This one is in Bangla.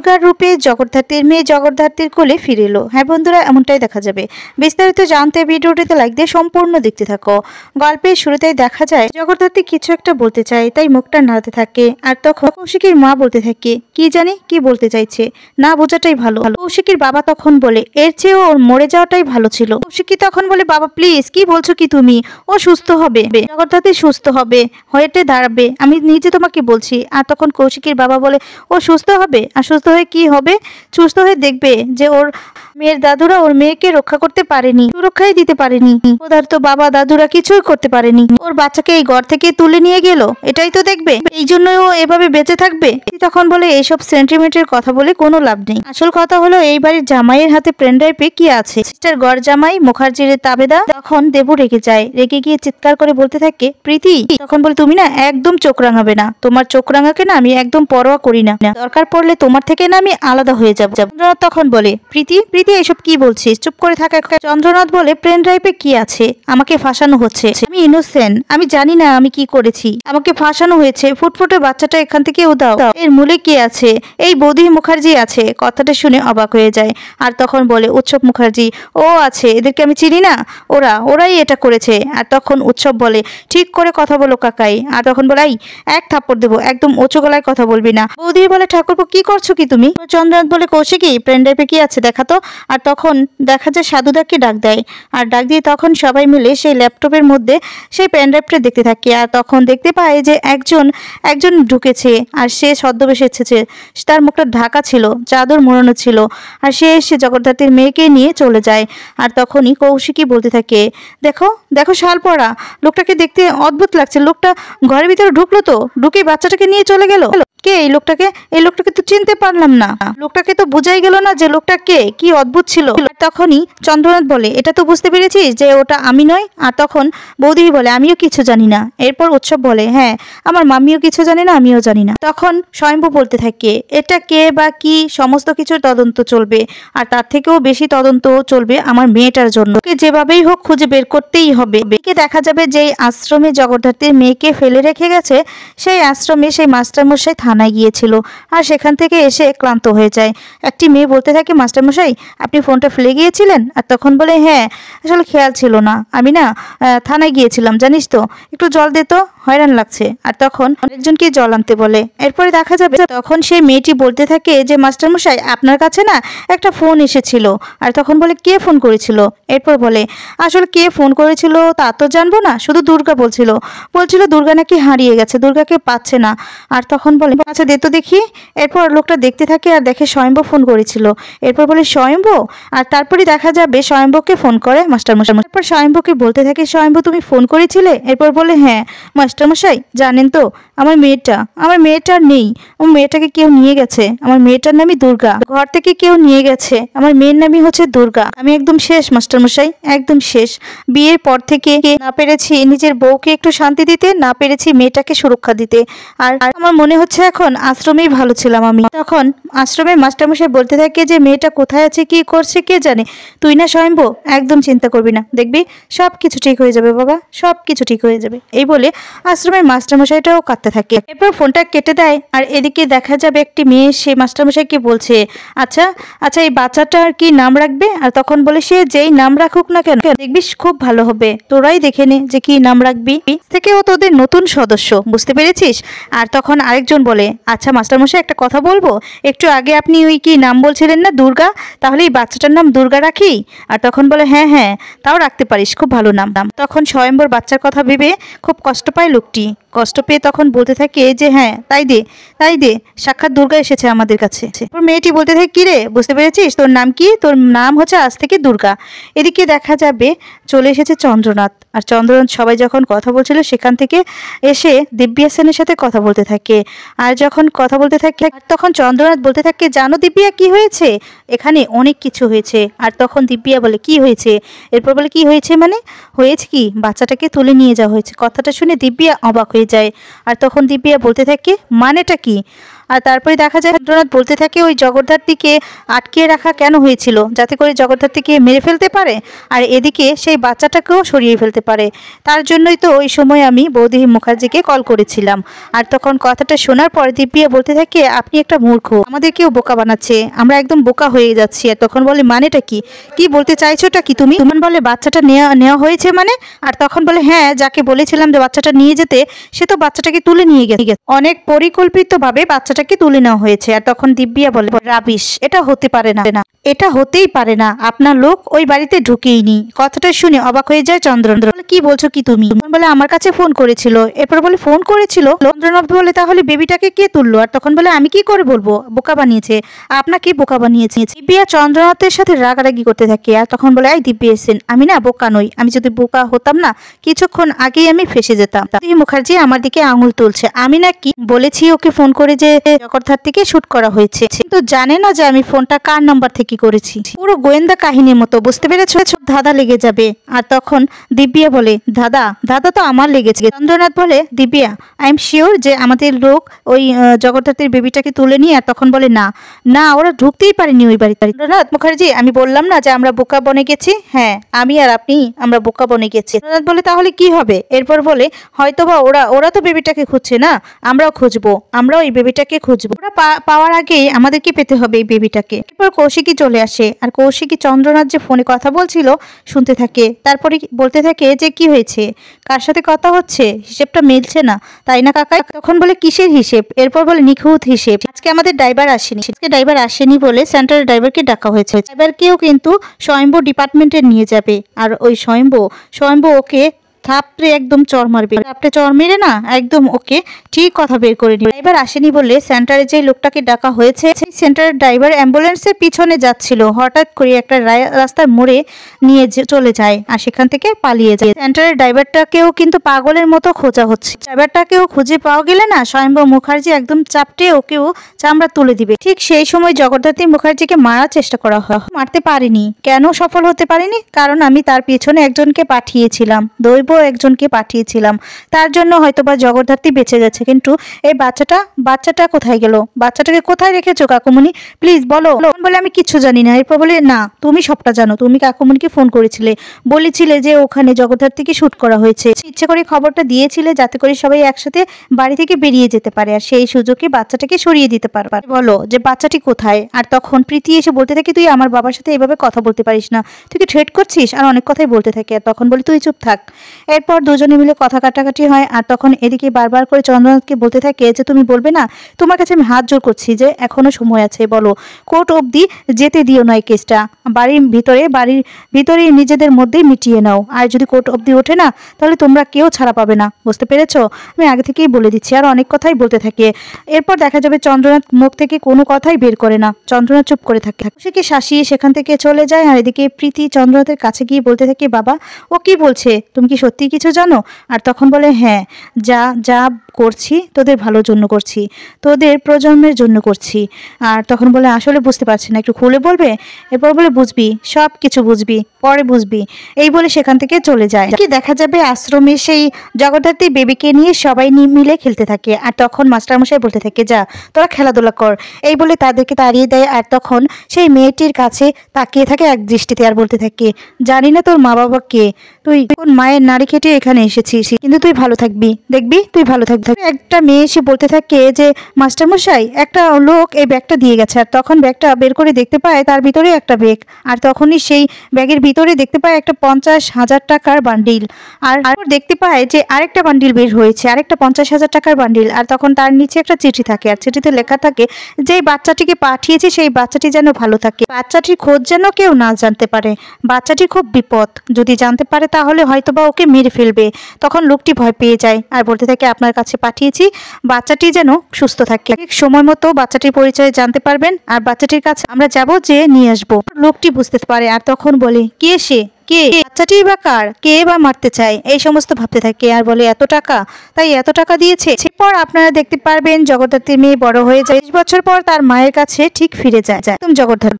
দুর্গার রূপে জগদ্ধাত্রীর মেয়ে জগদ্ধাত্রীর কোলে ফিরে এলো। হ্যাঁ বন্ধুরা, এমনটাই দেখা যাবে। বিস্তারিত জানতে ভিডিওটিতে লাইক দিয়ে সম্পূর্ণ দেখতে থাকো। গল্পের শুরুতেই দেখা যায়, জগদ্ধাত্রী কিছু একটা বলতে চায়, তাই মুখটা নাড়াতে থাকে। আর তখন কৌশিকের মা বলতে থাকে, কি জানি, কি বলতে চাইছে? না বোঝাটাই ভালো। কৌশিকের বাবা তখন বলে, এর চেয়ে ওর মরে যাওয়াটাই ভালো ছিল। কৌশিকী তখন বলে, বাবা প্লিজ কি বলছো কি তুমি? ও সুস্থ হবে। জগদ্ধাত্রী সুস্থ হবে, হয়েটে দাঁড়াবে। আমি নিজে তোমাকে বলছি। আর তখন কৌশিকের বাবা বলে, ও সুস্থ হবে? আর সুস্থ হয়ে কি হবে? সুস্থ হয়ে দেখবে যে ওর মেয়ের দাদুরা ওর মেয়েকে রক্ষা করতে পারেনি, সুরক্ষাই দিতে পারেনি। পদার্থ বাবা দাদুরা কিছুই করতে পারেনি। ওর বাচ্চাকে এই ঘর থেকে তুলে নিয়ে গেল, এটাই তো দেখবে। এই জন্যই ও এভাবে বেঁচে থাকবে। তখন বলে এইসব সেন্টিমেন্টের কথা বলে কোনো লাভ নেই। আসল কথা হলো এই বাড়ির জামাইয়ের হাতে পেন ড্রাইভে কি আছে? সিস্টার গড় জামাই মুখার্জির তাবেদা, তখন দেবু রেগে যায়। রেগে গিয়ে চিৎকার করে বলতে থাকে, প্রীতি! তখন বলে, তুমি না একদম চোখ রাঙাবে না। তোমার চোখ রাঙাকে না আমি একদম পরোয়া করি না। দরকার পড়লে তোমার থেকে না আমি আলাদা হয়ে যাব। তখন বলে, প্রীতি প্রীতি! এসব কি বলছিস? চুপ করে থাকা চন্দ্রনাথ বলে পেন ড্রাইভে কি আছে? আমাকে ফাঁসানো হচ্ছে। আমি ইনোসেন্ট আমি জানি না আমি কি করেছি। আমাকে ফাঁসানো হয়েছে। ফুটফুটে বাচ্চাটা এখান থেকে উদাও এর মূলে কি আছে? এই বৌদি মুখার্জি আছে। কথাটা শুনে অবাক হয়ে যায়। আর তখন বলে উৎসব মুখার্জি ও আছে। এদেরকে আমি চিনি না। ওরা ওরাই এটা করেছে। আর তখন উৎসব বলে ঠিক করে কথা বলো কাকাই। আর তখন বলে "এই, এক থাপ্পড় দেবো। একদম উঁচু গলায় কথা বলবি না। বৌদি বলে ঠাকুরপো কি করছ কি তুমি? চন্দ্রনাথ বলে কৌশিকী প্রেন ড্রাইভে কি আছে? দেখা তো। আর তখন দেখা যায় সাধুদাকে ডাক দেয়। আর ডাক দিয়ে তখন সবাই মিলে সেই ল্যাপটপের মধ্যে সেই পেন ড্রাইভটা দেখতে থাকে। আর তখন দেখতে পায় যে একজন একজন ঢুকেছে আর সে ছদ্মবেশে এসেছে। তার মুখটা ঢাকা ছিল, চাদর মোড়ানো ছিল। আর সে এসে জগদ্ধাত্রীর মেয়েকে নিয়ে চলে যায়। আর তখনই কৌশিকী বলতে থাকে, দেখো দেখো শাল পড়া লোকটাকে দেখতে অদ্ভুত লাগছে। লোকটা ঘরের ভিতরে ঢুকলো তো ঢুকে বাচ্চাটাকে নিয়ে চলে গেল। কে এই লোকটাকে? এই লোকটাকে তো চিনতে পারলাম না। লোকটাকে তো বোঝাই গেল না যে লোকটা কে? কি অদ্ভুত ছিল। আর তখনই চন্দ্রনাথ বলে, এটা তো বুঝতে পেরেছিস যে ওটা আমি নয়? আর তখন বৌদি বলে, আমিও কিছু জানি না। এরপর উৎসব বলে হ্যাঁ আমার মামিও কিছু জানে না, আমিও জানি না। তখন স্বয়ম্ভু বলতে থাকে, এটা কে বা কি সমস্ত কিছু তদন্ত চলবে, আর তার থেকেও বেশি তদন্ত চলবে আমার মেয়েটার জন্য। যেভাবেই হোক খুঁজে বের করতেই হবে। একে দেখা যাবে যে আশ্রমে জগদ্ধাত্রীর মেয়েকে ফেলে রেখে গেছে, সেই আশ্রমে সেই মাস্টারমশাই থানায় গিয়েছিল। আর সেখান থেকে এসে ক্লান্ত হয়ে যায়। একটি মেয়ে বলতে থাকে, মাস্টারমশাই আপনি ফোনটা ফেলে গিয়েছিলেন? আর তখন বলে হ্যাঁ আসলে খেয়াল ছিল না। আমি না থানায় গিয়েছিলাম, জানিস তো? একটু জল দে তো, হয়রান লাগছে। আর তখন একজনকে জল আনতে বলে। এরপরে দেখা যাবে তখন সেই মেয়েটি বলতে থাকে যে, মাস্টারমশাই, আপনার কাছে না একটা ফোন এসেছিল। আর তখন বলে, কে ফোন করেছিল? এরপর বলে, আসলে কে ফোন করেছিল তা তো জানব না, শুধু দুর্গা বলছিল। বলছিল, দুর্গা নাকি হারিয়ে গেছে, দুর্গাকে পাচ্ছে না। আর তখন বলে আচ্ছা দে তো দেখি। এরপর লোকটা দেখতে থাকে আর দেখে স্বয়ম্ভ ফোন করেছিল। এরপর বলে স্বয়ম্ভ? আর তারপরে দেখা যাবে স্বয়ম্ভকে ফোন করে মাস্টারমশাই তারপর স্বয়ম্ভকে বলতে থাকে, স্বয়ম্ভ, তুমি ফোন করেছিলে? এরপর বলে হ্যাঁ মাস্টারমশাই জানেন তো, আমার মেয়েটা আমার মেয়েটা নেই। আমার মেয়েটাকে কেউ নিয়ে গেছে। আমার মেয়েটার নামই দুর্গা। ঘর থেকে কেউ নিয়ে গেছে। আমার মেয়ের নামই হচ্ছে দুর্গা। আমি একদম শেষ মাস্টারমশাই একদম শেষ। বিয়ের পর থেকে না পেরেছি নিজের বউকে একটু শান্তি দিতে, না পেরেছি মেয়েটাকে সুরক্ষা দিতে। আর আমার মনে হচ্ছে এখন আশ্রমেই ভালো ছিলাম আমি। তখন আশ্রমের মাস্টারমশাই বলতে থাকে যে, মেয়েটা কোথায় আছে কি করছে কে জানে? তুই না স্বয়ম্ভ, একদম চিন্তা করবি না। দেখবি সব কিছু ঠিক হয়ে যাবে বাবা সব কিছু ঠিক হয়ে যাবে। এই বলে আশ্রমের মাস্টারমশাইটাও কাঁদতে থাকে। এরপর ফোনটা কেটে দেয় আর এদিকে দেখা যাবে একটি মেয়ে, সে মাস্টারমশাইকে বলছে আচ্ছা আচ্ছা এই বাচ্চাটার কি নাম রাখবে? আর তখন বলে, সে যেই নাম রাখুক না কেন, দেখবি খুব ভালো হবে। তোরাই দেখে নে যে কি নাম রাখবি। থেকে ও তোদের নতুন সদস্য, বুঝতে পেরেছিস? আর তখন আরেকজন বলে আচ্ছা মাস্টারমশাই, একটা কথা বলব? একটু আগে আপনি ওই কি নাম বলছিলেন না, দুর্গা? তাহলে এই বাচ্চাটার নাম দুর্গা রাখি? আর তখন বলে হ্যাঁ হ্যাঁ তাও রাখতে পারিস, খুব ভালো নাম। নাম তখন স্বয়ম্বর বাচ্চার কথা ভেবে খুব কষ্ট পায় লোকটি। কষ্ট পেয়ে তখন বলতে থাকে যে হ্যাঁ তাই দে তাই দে, সাক্ষাৎ দুর্গা এসেছে আমাদের কাছে। ওর মেয়েটি বলতে থাকে, কি রে, বুঝতে পেরেছিস? তোর নাম কি? তোর নাম হচ্ছে আজ থেকে দুর্গা। এদিকে দেখা যাবে চলে এসেছে চন্দ্রনাথ। আর চন্দ্রনাথ সবাই যখন কথা বলছিল, সেখান থেকে এসে দিব্যা সেনের সাথে কথা বলতে থাকে। আর যখন কথা বলতে থাকে তখন চন্দ্রনাথ বলতে থাকে, জানো দিব্যা কি হয়েছে? এখানে অনেক কিছু হয়েছে। আর তখন দিব্যা বলে, কি হয়েছে? এরপর বলে, কি হয়েছে মানে? হয়েছে কি? বাচ্চাটাকে তুলে নিয়ে যাওয়া হয়েছে। কথাটা শুনে দিব্যা অবাক হয়ে যায়। আর তখন দিব্যা বলতে থাকে, মানেটা কি? আর তারপরে দেখা যায় রবীন্দ্রনাথ বলতে থাকে, ওই জগদ্ধাত্রীকে আটকে রাখা কেন হয়েছিল? যাতে করে জগদ্ধাত্রীকে মেরে ফেলতে পারে আর এদিকে সেই বাচ্চাটাকেও সরিয়ে ফেলতে পারে। তার জন্যই তো ওই সময় আমি বৌদি মুখার্জিকে কল করেছিলাম। আর তখন কথাটা শোনার পর দিব্যিয়া বলতে থাকে, আপনি একটা মূর্খ আমাদেরকেও বোকা বানাচ্ছে, আমরা একদম বোকা হয়ে যাচ্ছি। আর তখন বলে, মানেটা কি? কি বলতে চাইছোটা কি তুমি? তুমান বলে, বাচ্চাটা নেওয়া নেওয়া হয়েছে মানে? আর তখন বলে হ্যাঁ যাকে বলেছিলাম যে বাচ্চাটা নিয়ে যেতে, সে তো বাচ্চাটাকে তুলে নিয়ে গেছে। অনেক পরিকল্পিতভাবে বাচ্চাটাকে তুলে নেওয়া হয়েছে। আর তখন দিব্যিয়া বলে, রাবিশ, এটা হতে পারে না। এটা হতেই পারে না। আপনার লোক ওই বাড়িতে ঢুকেইনি কথাটা শুনে অবাক হয়ে যায় চন্দ্রন্দ্র বলে, কি বলছো কি তুমি? বলে আমার কাছে ফোন করেছিল। এরপর বলে ফোন করেছিল? চন্দ্রনাথ বলে তাহলে বেবিটাকে কে তুললো? আর তখন বলে আমি কি করে বলব? বোকা বানিয়েছে। আপনাকে বোকা বানিয়েছে? দিব্যা চন্দ্রনাথের সাথে রাগারাগি করতে থাকে আর তখন বলে এই দিব্যা এসেন আমি না বোকা নই। আমি যদি বোকা হতাম না কিছুক্ষণ আগেই আমি ফেসে যেতাম। দিদি মুখার্জি আমার দিকে আঙুল তুলছে। আমি না কি বলেছি ওকে ফোন করে যে জগদ্ধার থেকে শুট করা হয়েছে? কিন্তু জানে না যে আমি ফোনটা কার নাম্বার থেকে করেছি। পুরো গোয়েন্দা কাহিনীর মতো বুঝতে পেরেছ? ধাঁধা লেগে যাবে। আর তখন দিব্যা বলে, দাদা দাদা তো আমার লেগেছে। চন্দ্রনাথ বলে, দিব্যা আই এম শিওর যে আমাদের লোক ওই জগদ্ধাত্রীর বেবিটাকে তুলে নিয়ে তখন বলে, না না, ওরা ঢুকতেই পারেনি ওই বাড়িতে। চন্দ্রনাথ মুখার্জি, আমি বললাম না যে আমরা বোকা বনে গেছি? হ্যাঁ আমি আর আপনি আমরা বোকা বনে গেছি। চন্দ্রনাথ বলে, তাহলে কি হবে? এরপর বলে, হয়তোবা ওরা ওরা তো বেবিটাকে খুঁজছে না, আমরাও খুঁজবো, আমরাও এই বেবিটাকে খুঁজবো। ওরা পাওয়ার আগেই আমাদেরকে পেতে হবে এই বেবিটাকে। এরপর কৌশিকী চলে আসে, আর কৌশিকী চন্দ্রনাথ যে ফোনে কথা বলছিল শুনতে থাকে, তারপরে বলতে থাকে যে কি হয়েছে? কার সাথে কথা হচ্ছে? হিসেবটা মিলছে না। তাই না কাকা? তখন বলে, কিসের হিসেব? এরপর বলে, নিখুঁত হিসেব। আজকে আমাদের ড্রাইভার আসেনি। আজকে ড্রাইভার আসেনি বলে সেন্টারের ড্রাইভারকে ডাকা হয়েছে। ড্রাইভারকেও কিন্তু স্বয়ম্ভ ডিপার্টমেন্টে নিয়ে যাবে। আর ওই স্বয়ম্ভ স্বয়ম্ভ ওকে থাপড়ে একদম চর মারবে। থাপড়ে চর মেরে না, একদম ওকে ঠিক কথা বের করে নিবে। ড্রাইভার আসেনি বলে সেন্টারে যে লোকটাকে ডাকা হয়েছে, সেই সেন্টারের ড্রাইভার অ্যাম্বুলেন্সের পিছনে যাচ্ছিল। হঠাৎ করে একটা রাস্তার মোড়ে নিয়ে চলে যায় আর সেখান থেকে পালিয়ে যায়। সেন্টারের ড্রাইভারটাকেও কিন্তু পাগলের মতো খোঁজা হচ্ছে। ড্রাইভারটাকেও খুঁজে পাওয়া গেলে না স্বয়ম্ভব মুখার্জি একদম চাপটে ওকেও চামড়া তুলে দিবে। ঠিক সেই সময় জগদ্ধাত্রী মুখার্জিকে মারার চেষ্টা করা হয়। মারতে পারিনি। কেন সফল হতে পারিনি? কারণ আমি তার পিছনে একজনকে পাঠিয়েছিলাম। দৈব একজনকে পাঠিয়েছিলাম। তার জন্য হয়তোবা জগদ্ধাত্রী বেঁচে গেছে। কিন্তু এই বাচ্চাটা বাচ্চাটা কোথায় গেল? বাচ্চাটাকে কোথায় রেখেছো কাকুমণি? প্লিজ বলো। বলে, আমি কিচ্ছু জানি না। এরপর বলে, না, তুমি সবটা জানো। তুমি কাকুমণিকে ফোন করেছিলে। বলেছিলে যে ওখানে জগদ্ধাত্রীকে শুট করা হয়েছে। ইচ্ছে করে খবরটা দিয়েছিলে যাতে করে সবাই একসাথে বাড়ি থেকে বেরিয়ে যেতে পারে। আর সেই সুযোগে বাচ্চাটাকে সরিয়ে দিতে পারবে বলো যে, বাচ্চাটি কোথায়? আর তখন প্রীতি এসে বলতে থাকে, তুই আমার বাবার সাথে এভাবে কথা বলতে পারিস না। তুই কি ট্রেড করছিস? আর অনেক কথাই বলতে থাকে। আর তখন বলি, তুই চুপ থাক। এরপর দুজনে মিলে কথা কাটাকাটি হয় আর তখন এদিকে বারবার করে চন্দ্রনাথকে বলতে থাকে যে, তুমি বলবে না? তোমার কাছে আমি হাত জোর করছি যে, এখনও সময় আছে, বলো। কোর্ট অবধি যেতে দিও নয় কেসটা। বাড়ির ভিতরে বাড়ির ভিতরে নিজেদের মধ্যেই মিটিয়ে নাও। আর যদি কোর্ট অবধি ওঠে না, তাহলে তোমরা কেউ ছাড়া পাবে না। বুঝতে পেরেছ? আমি আগে থেকেই বলে দিচ্ছি, আর অনেক কথাই বলতে থাকে। এরপর দেখা যাবে চন্দ্রনাথ মুখ থেকে কোনো কথাই বের করে না। চন্দ্রনাথ চুপ করে থাকে। সে কি শাসিয়ে সেখান থেকে চলে যায়। আর এদিকে প্রীতি চন্দ্রনাথের কাছে গিয়ে বলতে থাকে, বাবা, ও কি বলছে? তুমি কি সত্যি কিছু জানো? আর তখন বলে হ্যাঁ যা যা করছি, তোদের ভালোর জন্য করছি, তোদের প্রজন্মের জন্য করছি। আর তখন বলে, আসলে বুঝতে পারছি না, একটু খুলে বলবে? এরপর বলে, বুঝবি সব কিছু বুঝবি, পরে বুঝবি। এই বলে সেখান থেকে চলে যায়। কি দেখা যাবে, আশ্রমে সেই জগদ্ধাত্রী বেবিকে নিয়ে সবাই মিলে খেলতে থাকে। আর তখন মাস্টারমশাই বলতে থাকে, যা, তোরা খেলাধুলা কর। এই বলে তাদেরকে তাড়িয়ে দেয়। আর তখন সেই মেয়েটির কাছে তাকিয়ে থাকে এক দৃষ্টিতে আর বলতে থাকে, জানি না তোর মা বাবা কে। তুই কোন মায়ের নারী খেটে এখানে এসেছিস, কিন্তু তুই ভালো থাকবি। দেখবি, তুই ভালো থাকবি। একটা মেয়ে এসে বলতে থাকে যে, মাস্টারমশাই, একটা লোক এই ব্যাগটা দিয়ে গেছে। আর তখন ব্যাগটা বের করে দেখতে পায় তার ভিতরে একটা ব্যাগ। আর তখনই সেই ব্যাগের ভিতরে দেখতে পায় একটা পঞ্চাশ হাজার টাকার বান্ডিল। আর দেখতে পায় যে আরেকটা বান্ডিল বের হয়েছে, আরেকটা পঞ্চাশ হাজার টাকার বান্ডিল। আর তখন তার নিচে একটা চিঠি থাকে। আর চিঠিতে লেখা থাকে, যে বাচ্চাটিকে পাঠিয়েছে, সেই বাচ্চাটি যেন ভালো থাকে। বাচ্চাটির খোঁজ যেন কেউ না জানতে পারে। বাচ্চাটি খুব বিপদ। যদি জানতে পারে, তাহলে হয়তোবা ওকে মেরে ফেলবে। তখন লোকটি ভয় পেয়ে যায়। আর বলতে থাকে, আপনার কাছে পাঠিয়েছি। বাচ্চাটি যেন সুস্থ থাকে। ঠিক সময় মতো বাচ্চাটির পরিচয় জানতে পারবেন আর বাচ্চাটির কাছে আমরা যাব যে নিয়ে আসব। লোকটি বুঝতে পারে আর তখন বলে, কে সে? কে? বাচ্চাটি বা কার? কে বা মারতে চায়? এই সমস্ত ভাবতে থাকে আর বলে, এত টাকা? তাই এত টাকা দিয়েছে? আপনারা দেখতে পারবেন মেয়ে বড় হয়ে যায়। বছর পর তার মায়ের কাছে ঠিক ফিরে যায়। একদম জগদ্ধাত্রী।